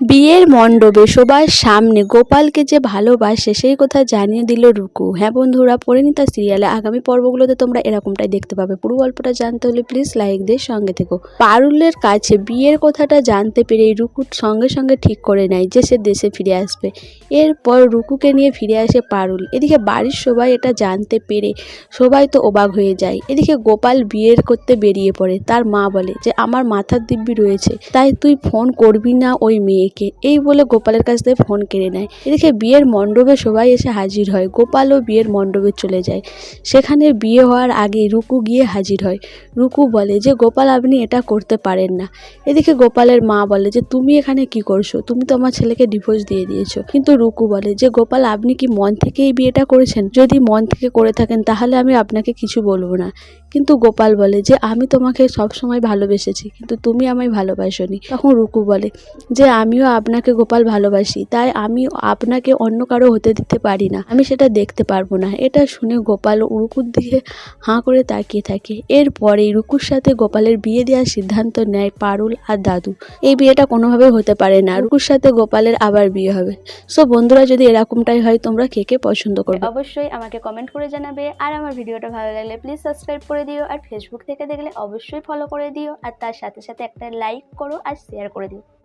বিয়ের মণ্ডপে সবার সামনে গোপালকে যে ভালোবাসে, সেই কথা জানিয়ে দিল রুকু। হ্যাঁ বন্ধুরা পরিণীতা সিরিয়ালে আগামী পর্বগুলোতে তোমরা এরকমটাই দেখতে পাবে। পুরো গল্পটা জানতে হলে প্লিজ লাইক দিয়ে সঙ্গে থেকো। পারুলের কাছে বিয়ের কথাটা জানতে পেরে রুকু সঙ্গে সঙ্গে ঠিক করে নেয় যে সে দেশে ফিরে আসবে। এরপর রুকুকে নিয়ে ফিরে আসে পারুল। এদিকে বাড়ির সবাই এটা জানতে পেরে সবাই তো অবাক হয়ে যায়। এদিকে গোপাল বিয়ের করতে বেরিয়ে পড়ে। তার মা বলে যে, আমার মাথার দিব্যি রয়েছে, তাই তুই ফোন করবি না ওই মেয়েকে এই বলে গোপালের কাছ থেকে ফোন কেড়ে নেয়। এদিকে বিয়ের মণ্ডপে সবাই এসে হাজির হয়। গোপালও বিয়ের মণ্ডপে চলে যায়। সেখানে বিয়ে হওয়ার আগে রুকু গিয়ে হাজির হয়। রুকু বলে যে, গোপাল, আপনি এটা করতে পারেন না। এদিকে গোপালের মা বলে যে, তুমি এখানে কি করছ? তুমি তো আমার ছেলেকে ডিভোর্স দিয়ে দিয়েছ। কিন্তু রুকু বলে যে, গোপাল, আপনি কি মন থেকে এই বিয়েটা করেছেন? যদি মন থেকে করে থাকেন, তাহলে আমি আপনাকে কিছু বলব না। কিন্তু গোপাল বলে যে, আমি তোমাকে সব সময় ভালোবেসেছি, কিন্তু তুমি আমায় ভালোবাসোনি। তখন রুকু বলে যে আমিও আপনাকে গোপাল ভালোবাসি, তাই আমি আপনাকে অন্য কারও হতে দিতে পারি না। আমি সেটা দেখতে পারব না। এটা শুনে গোপাল রুকুর দিকে হাঁ করে তাকিয়ে থাকে। এরপরেই রুকুর সাথে গোপালের বিয়ে দেওয়ার সিদ্ধান্ত নেয় পারুল আর দাদু। এই বিয়েটা কোনোভাবে হতে পারে না। রুকুর সাথে গোপালের আবার বিয়ে হবে। সো বন্ধুরা, যদি এরকমটাই হয়, তোমরা কে কে পছন্দ করবে? অবশ্যই আমাকে কমেন্ট করে জানাবে। আর আমার ভিডিওটা ভালো লাগলে প্লিজ সাবস্ক্রাইব করে দিও। আর ফেসবুক থেকে দেখলে অবশ্যই ফলো করে দিও। আর তার সাথে সাথে একটা লাইক করো আর শেয়ার করে দিও।